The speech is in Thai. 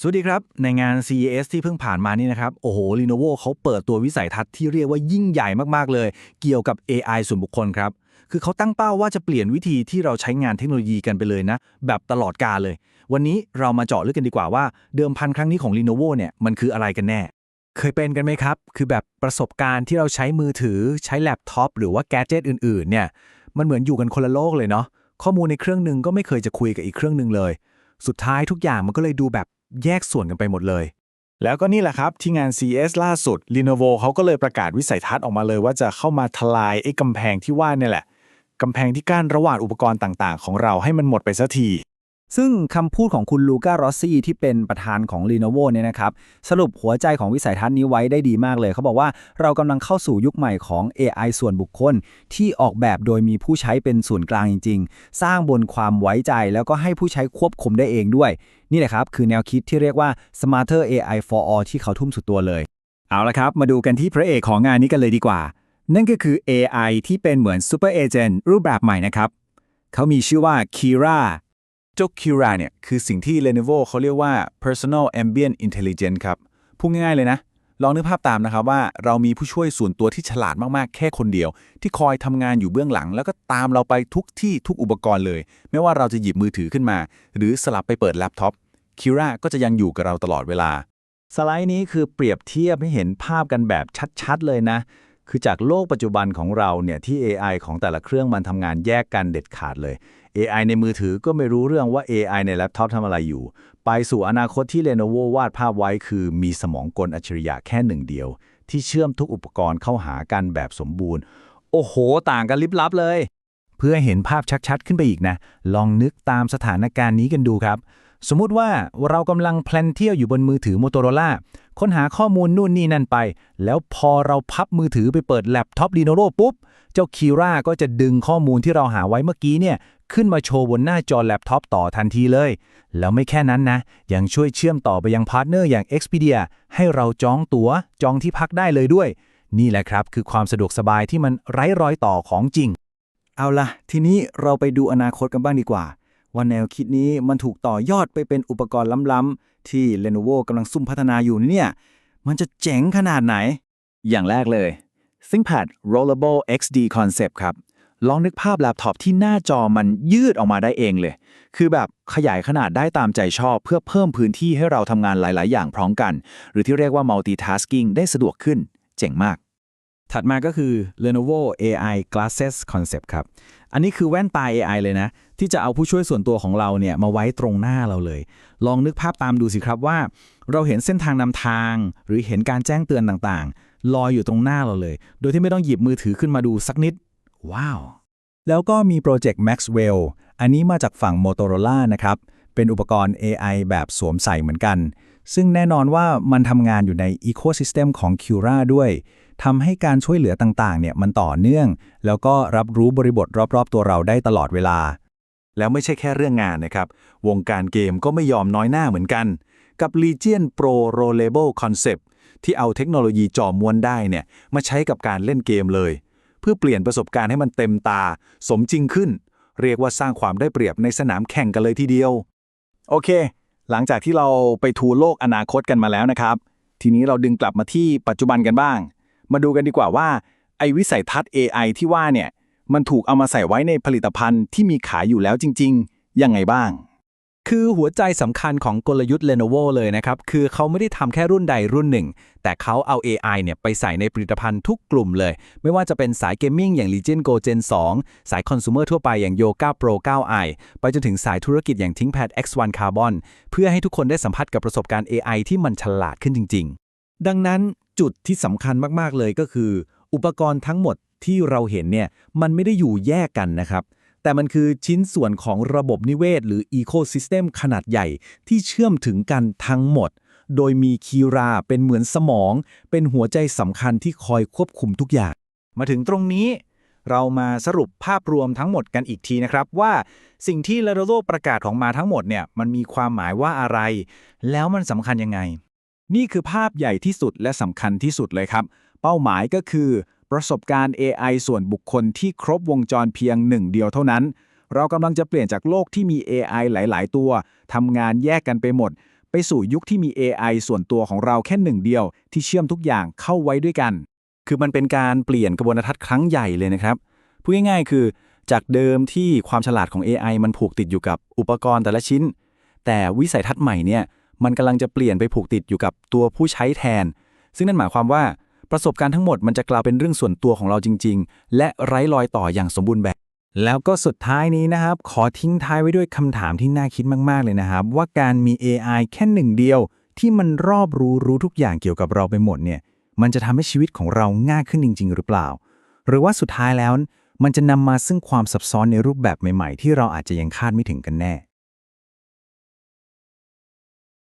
สวัสดีครับ ในงาน CES ที่เพิ่งผ่านมานี่นะครับ โอ้โห Lenovo เขาเปิดตัววิสัยทัศน์ที่เรียกว่ายิ่งใหญ่มากๆเลย เกี่ยวกับ AI ส่วนบุคคลครับ คือเขาตั้งเป้าว่าจะเปลี่ยนวิธีที่เราใช้งานเทคโนโลยีกันไปเลยนะ แบบตลอดกาลเลย วันนี้เรามาเจาะลึกกันดีกว่าว่าเดิมพันครั้งนี้ของ Lenovo เนี่ยมันคืออะไรกันแน่ เคยเป็นกันไหมครับ คือแบบประสบการณ์ที่เราใช้มือถือใช้แล็ปท็อปหรือว่าแกดเจิตอื่นๆเนี่ยมันเหมือนอยู่กันคนละโลกเลยเนาะข้อมูลในเครื่องหนึ่งก็ไม่เคยจะคุยกับอีกเครื่องหนึ่งเลย สุดท้ายทุกอย่างมันก็เลยดูแบบ แยกส่วนกันไปหมดเลย แล้วก็นี่แหละครับ ที่งาน CS ล่าสุด Lenovo เขาก็เลยประกาศวิสัยทัศน์ออกมาเลยว่าจะเข้ามาทลายไอ้กำแพงที่ว่าเนี่ยแหละกำแพงที่กั้นระหว่างอุปกรณ์ต่างๆ ของเราให้มันหมดไปสักที ซึ่งคำพูดของคุณลูการอสซี่ที่เป็นประธานของ Lenovo เนี่ยนะครับ สรุปหัวใจของวิสัยทัศน์นี้ไว้ได้ดีมากเลย เขาบอกว่าเรากำลังเข้าสู่ยุคใหม่ของ AI ส่วนบุคคล ที่ออกแบบโดยมีผู้ใช้เป็นศูนย์กลางจริง ๆ สร้างบนความไว้ใจแล้วก็ให้ผู้ใช้ควบคุมได้เองด้วย นี่แหละครับ คือแนวคิดที่เรียกว่า Smarter AI for All ที่เขาทุ่มสุดตัวเลย เอาละครับ มาดูกันที่พระเอกของงานนี้กันเลยดีกว่า นั่นก็คือ AI ที่เป็นเหมือน Super Agent รูปแบบใหม่นะครับเขามีชื่อว่า Kira เจ้า Kira เนี่ยคือสิ่งที่ Lenovo เขาเรียกว่า personal ambient intelligence ครับ พูดง่ายๆเลยนะ ลองนึกภาพตามนะครับว่าเรามีผู้ช่วยส่วนตัวที่ฉลาดมากๆ แค่คนเดียว ที่คอยทำงานอยู่เบื้องหลัง แล้วก็ตามเราไปทุกที่ทุกอุปกรณ์เลย ไม่ว่าเราจะหยิบมือถือขึ้นมา หรือสลับไปเปิดแล็ปท็อป Kira ก็จะยังอยู่กับเราตลอดเวลา สไลด์นี้คือเปรียบเทียบให้เห็นภาพกันแบบชัดๆ เลยนะ คือจากโลกปัจจุบันของเราเนี่ยที่ AI ของแต่ละเครื่องมันทำงานแยกกันเด็ดขาดเลย AI ในมือถือก็ไม่รู้เรื่องว่า AI ในแล็ปท็อปทำอะไรอยู่ ไปสู่อนาคตที่ Lenovo วาดภาพไว้คือมีสมองกลอัจฉริยะแค่หนึ่งเดียว ที่เชื่อมทุกอุปกรณ์เข้าหากันแบบสมบูรณ์ โอ้โห ต่างกันลิบลับเลย เพื่อเห็นภาพชัดๆ ขึ้นไปอีกนะ ลองนึกตามสถานการณ์นี้กันดูครับ สมมุติว่าเรากำลังแพลนเที่ยวอยู่บนมือถือ Motorola ค้นหาข้อมูลนู่นนี่นั่นไป แล้วพอเราพับมือถือไปเปิดแล็ปท็อป Lenovo ปุ๊บ เจ้า Kira ก็จะดึงข้อมูลที่เราหาไว้เมื่อกี้เนี่ย ขึ้นมาโชว์บนหน้าจอแล็ปท็อปต่อทันทีเลย แล้วไม่แค่นั้นนะ ยังช่วยเชื่อมต่อไปยังพาร์ทเนอร์อย่าง Expedia ให้เราจองตัว๋ว จองที่พักได้เลยด้วย นี่แหละครับ คือความสะดวกสบายที่มันไร้รอยต่อของจริง เอาละทีนี้เราไปดูอนาคตกันบ้างดีกว่า ว่าแนวคิดนี้มันถูกต่อยอดไปเป็นอุปกรณ์ล้ำๆที่ Lenovo กำลังซุ่มพัฒนาอยู่เนี่ยมันจะเจ๋งขนาดไหน อย่างแรกเลย ThinkPad Rollable XD Concept ครับ ลองนึกภาพแล็ปท็อปที่หน้าจอมันยืดออกมาได้เองเลย คือแบบขยายขนาดได้ตามใจชอบ เพื่อเพิ่มพื้นที่ให้เราทำงานหลาย ๆ อย่างพร้อมกัน หรือที่เรียกว่า multitasking ได้สะดวกขึ้น เจ๋งมาก ถัดมาก็คือ Lenovo AI Glasses Concept ครับ อันนี้คือแว่นตา AI เลยนะ ที่จะเอาผู้ช่วยส่วนตัวของเราเนี่ยมาไว้ตรงหน้าเราเลย ลองนึกภาพตามดูสิครับว่า เราเห็นเส้นทางนำทาง หรือเห็นการแจ้งเตือนต่างๆ ลอยอยู่ตรงหน้าเราเลย โดยที่ไม่ต้องหยิบมือถือขึ้นมาดูสักนิด ว้าว แล้วก็มีโปรเจกต์ Maxwell อันนี้มาจากฝั่ง Motorola นะครับ เป็นอุปกรณ์ AI แบบสวมใส่เหมือนกัน ซึ่งแน่นอนว่ามันทำงานอยู่ใน Ecosystem ของ Cura ด้วยทำให้การช่วยเหลือต่างๆ เนี่ยมันต่อเนื่อง แล้วก็รับรู้บริบทรอบ ๆ ตัวเราได้ตลอดเวลา แล้วไม่ใช่แค่เรื่องงานนะครับ วงการเกมก็ไม่ยอมน้อยหน้าเหมือนกัน กับ Legion Pro Rollable Concept ที่เอาเทคโนโลยีจอม้วนได้เนี่ยมาใช้กับการเล่นเกมเลย เพื่อเปลี่ยนประสบการณ์ให้มันเต็มตา สมจริงขึ้น เรียกว่าสร้างความได้เปรียบในสนามแข่งกันเลยทีเดียว โอเค หลังจากที่เราไปทัวร์โลกอนาคตกันมาแล้วนะครับ ทีนี้เราดึงกลับมาที่ปัจจุบันกันบ้าง มาดูกันดีกว่าว่าไอ้วิสัยทัศน์ AI ที่ว่าเนี่ย มันถูกเอามาใส่ไว้ในผลิตภัณฑ์ที่มีขายอยู่แล้วจริง ๆ ยังไงบ้าง คือหัวใจสำคัญของกลยุทธ์ Lenovo เลยนะครับ คือเขาไม่ได้ทำแค่รุ่นใดรุ่นหนึ่ง แต่เขาเอา AI เนี่ยไปใส่ในผลิตภัณฑ์ทุกกลุ่มเลย ไม่ว่าจะเป็นสายเกมมิ่งอย่าง Legion Go Gen 2 สายคอน sumer ทั่วไปอย่าง Yoga Pro 9i ไปจนถึงสายธุรกิจอย่าง ThinkPad X1 Carbon เพื่อให้ทุกคนได้สัมผัสกับประสบการณ์ AI ที่มันฉลาดขึ้นจริง ๆ ดังนั้นจุดที่สำคัญมาก ๆ เลยก็คือ อุปกรณ์ทั้งหมด ที่เราเห็นเนี่ยมันไม่ได้อยู่แยกกันนะครับ แต่มันคือชิ้นส่วนของระบบนิเวศ หรือ Ecosystem ขนาดใหญ่ที่เชื่อมถึงกันทั้งหมด โดยมีคีราเป็นเหมือนสมอง เป็นหัวใจสำคัญที่คอยควบคุมทุกอย่าง มาถึงตรงนี้เรามาสรุปภาพรวมทั้งหมดกันอีกทีนะครับ ว่าสิ่งที่ Lenovo ประกาศของมาทั้งหมดเนี่ยมันมีความหมายว่าอะไร แล้วมันสำคัญยังไง นี่คือภาพใหญ่ที่สุดและสำคัญที่สุดเลยครับ เป้าหมายก็คือ ประสบการณ์ AI ส่วนบุคคลที่ครบวงจรเพียงหนึ่งเดียวเท่านั้น เรากำลังจะเปลี่ยนจากโลกที่มี AI หลาย ๆ ตัวทำงานแยกกันไปหมด ไปสู่ยุคที่มี AI ส่วนตัวของเราแค่หนึ่งเดียว ที่เชื่อมทุกอย่างเข้าไว้ด้วยกัน คือมันเป็นการเปลี่ยนกระบวนทัศน์ครั้งใหญ่เลยนะครับพูดง่ายๆคือ จากเดิมที่ความฉลาดของ AI มันผูกติดอยู่กับอุปกรณ์แต่ละชิ้น แต่วิสัยทัศน์ใหม่เนี่ยมันกำลังจะเปลี่ยนไปผูกติดอยู่กับตัวผู้ใช้แทน ซึ่งนั่นหมายความว่า ประสบการณ์ทั้งหมดมันจะกลายเป็นเรื่องส่วนตัวของเราจริง ๆ และไร้รอยต่ออย่างสมบูรณ์แบบ แล้วก็สุดท้ายนี้นะครับ ขอทิ้งท้ายไว้ด้วยคำถามที่น่าคิดมาก ๆ เลยนะครับ ว่าการมี AI แค่หนึ่งเดียว ที่มันรอบรู้รู้ทุกอย่างเกี่ยวกับเราไปหมดเนี่ย มันจะทำให้ชีวิตของเราง่ายขึ้นจริง ๆ หรือเปล่า หรือว่าสุดท้ายแล้ว มันจะนำมาซึ่งความซับซ้อนในรูปแบบใหม่ ๆ ที่เราอาจจะยังคาดไม่ถึงกันแน่